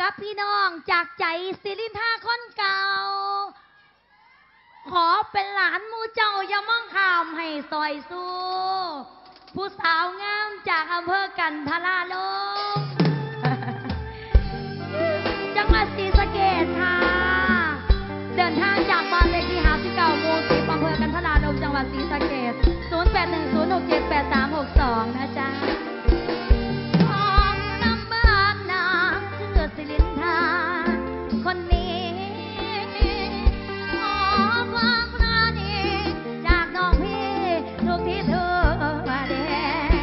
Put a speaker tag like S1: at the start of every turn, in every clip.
S1: กับพี่น้องจากใจสิรินทาค้นเก่า ขอเป็นหลานมูเจ้าย่ามองข้ามให้ซอยสู้ ผู้สาวงามจากอำเภอกันทราลมจังหวัดศรีสะเกษค่ะ เดินทางจากบ้านเลขที่หาสิเก่ามูสิบอำเภอกันทราลมจังหวัดศรีสะเกษ 0810678362 นะจ๊ะ คนนี้ขอความปราณีจากน้องพี่ทุกที่เธอแด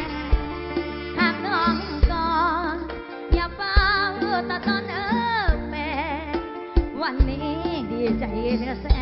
S1: งหากน้องก่อนอย่าเฝ้าตะตอนเออแม่ วันนี้ดีใจเหลือแสน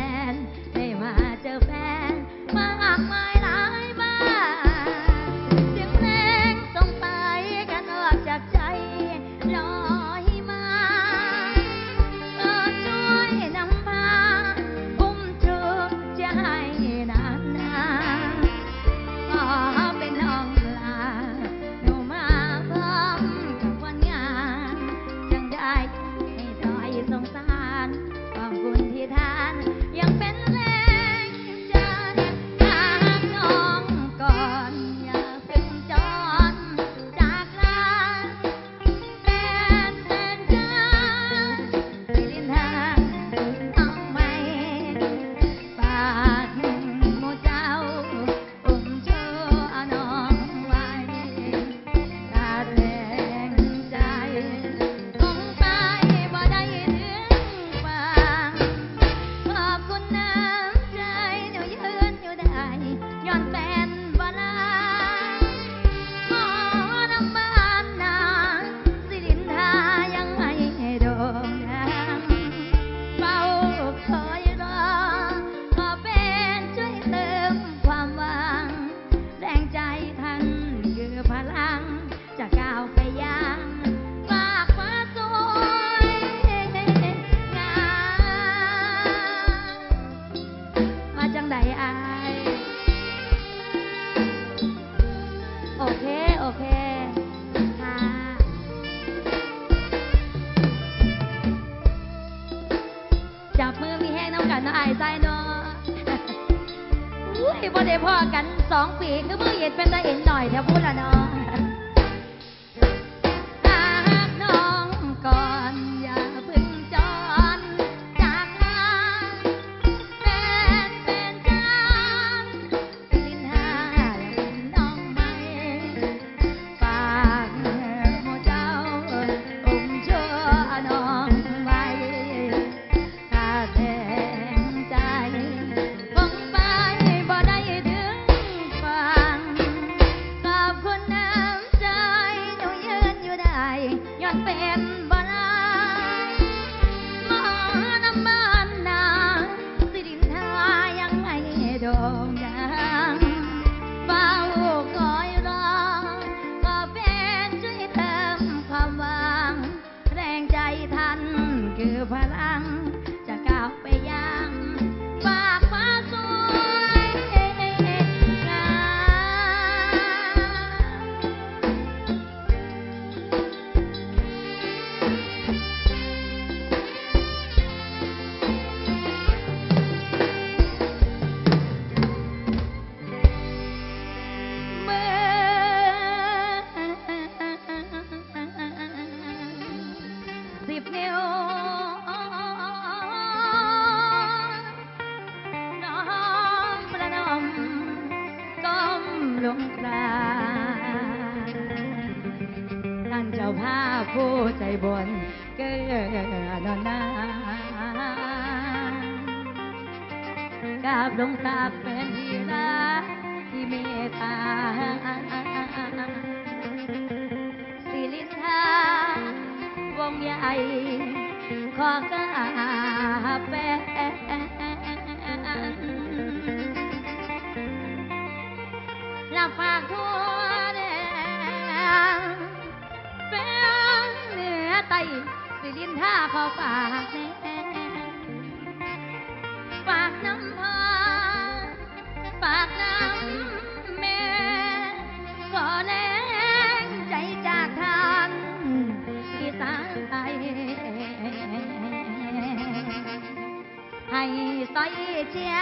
S1: กินท่าเขาฝากแน่ฝากน้ำพาฝากน้ำแม่ ขอแรงใจจากทางอีสานไปให้ใส่เชีย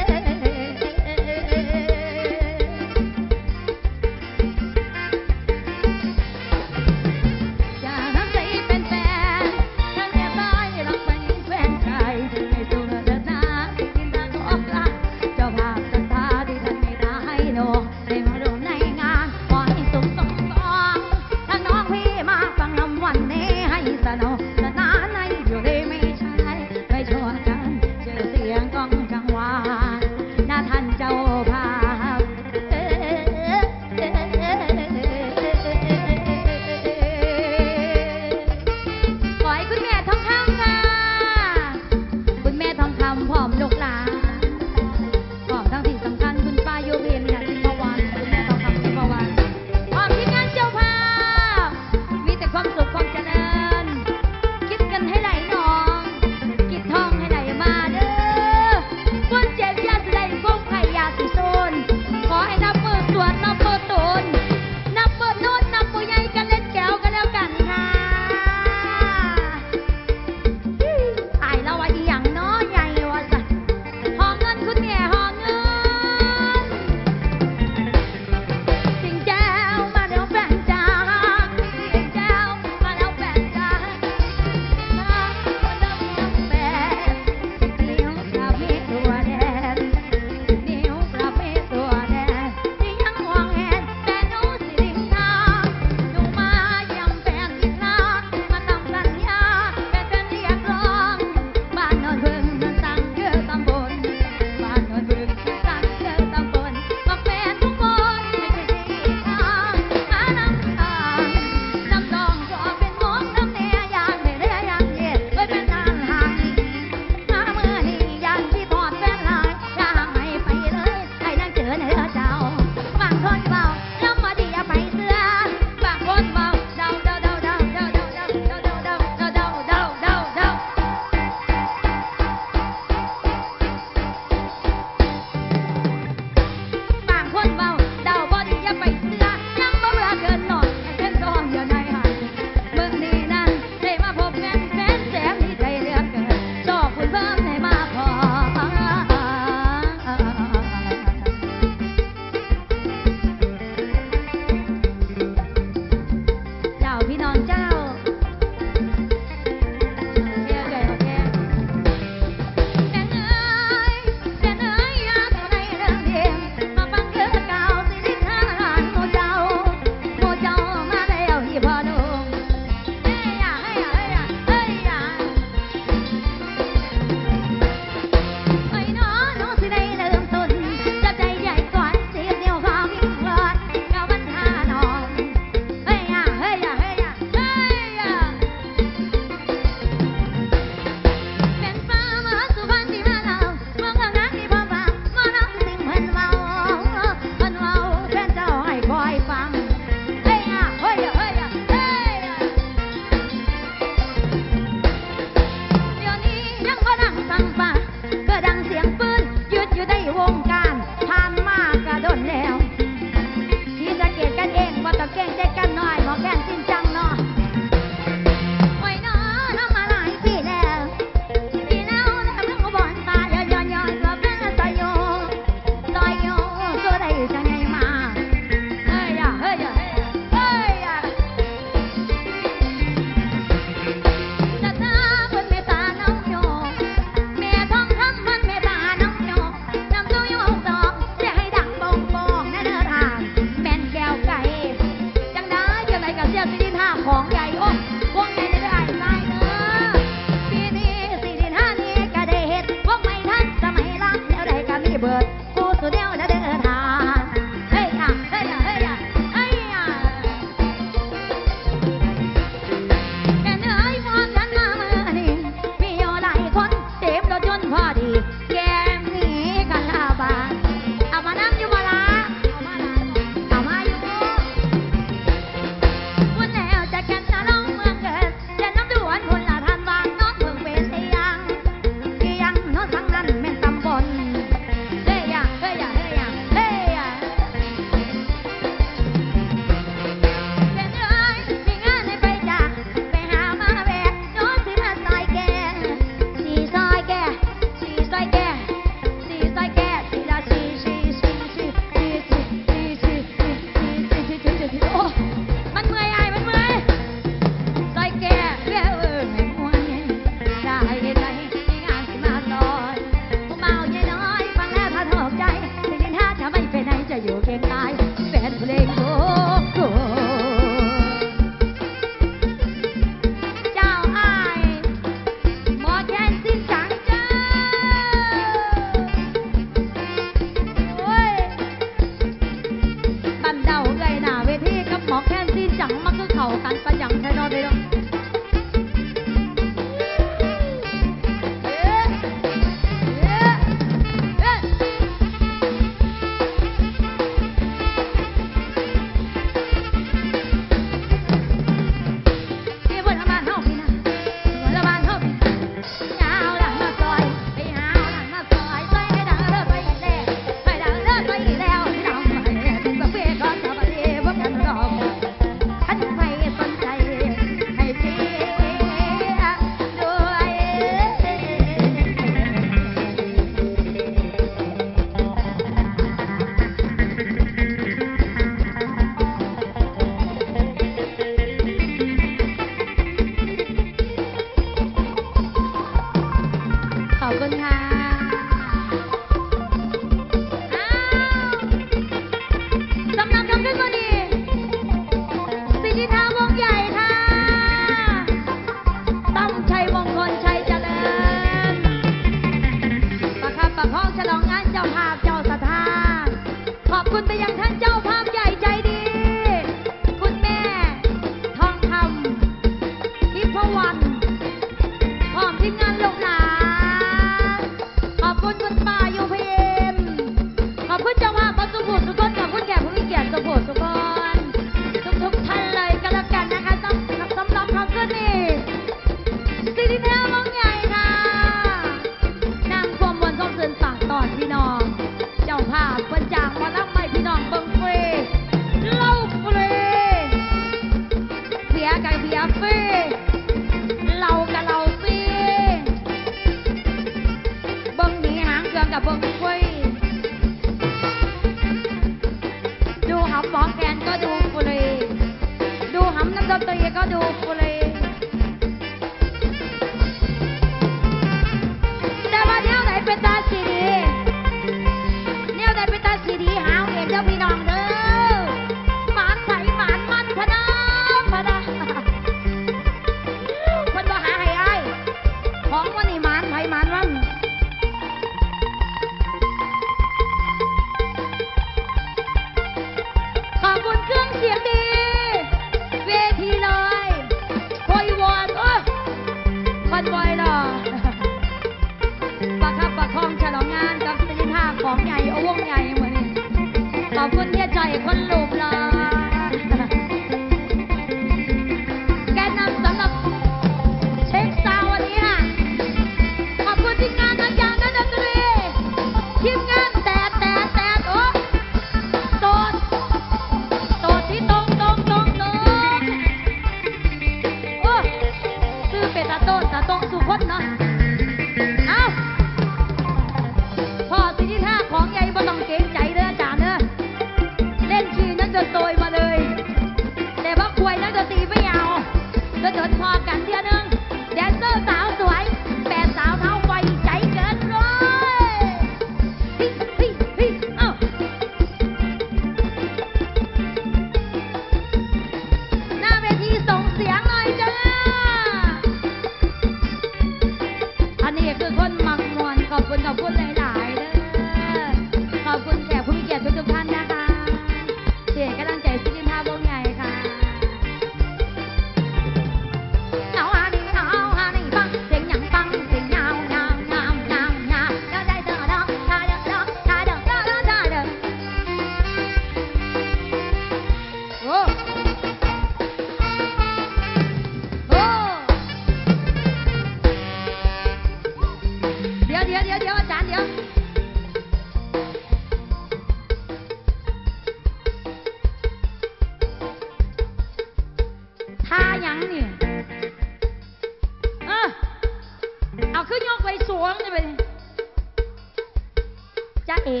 S1: จ้าเอ๋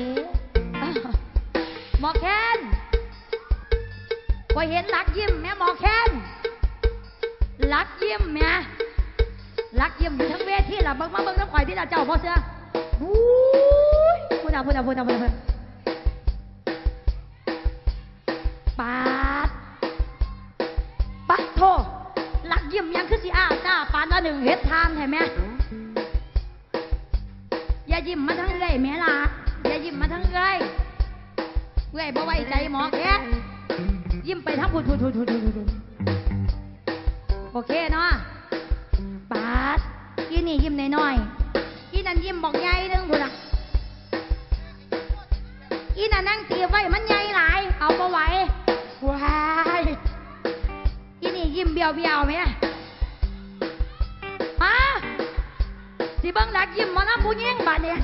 S1: หมอแคนพอเห็นรักยิ้มแม่หมอแคนรักยิ้มแม่รักยิ้มทั้งเวทีล่ะเบิ้งมาเบิ้งน้ำข่อยที่เราเจ้าพ่อเสือวู้ยพูดเอาพูดเอาพูดเอาพูดเอาปาดปัดโทรักยิ้มยังคือสิอาหน้าปานละหนึ่งเฮ็ดทานเห็นไหม ได้บ่ไว้ใจหมอแค่ยิ้มไปทั้งผุดผุดผุดผุดโอเคเนาะปาดกินนี่ยิ้มน้อยๆกินนั่นยิ้มบอกใหญ่เรื่งผุดอะกินนั่นนั่งตีไว้มันใหญ่หลาย เอาบ่ไหวว้ายกินนี่ยิ้มเบียวเบียวไหมฮะสิเบิ้งดักยิ้
S2: ม
S1: มาแล้วผู้ยิ่งบาดเนี่ย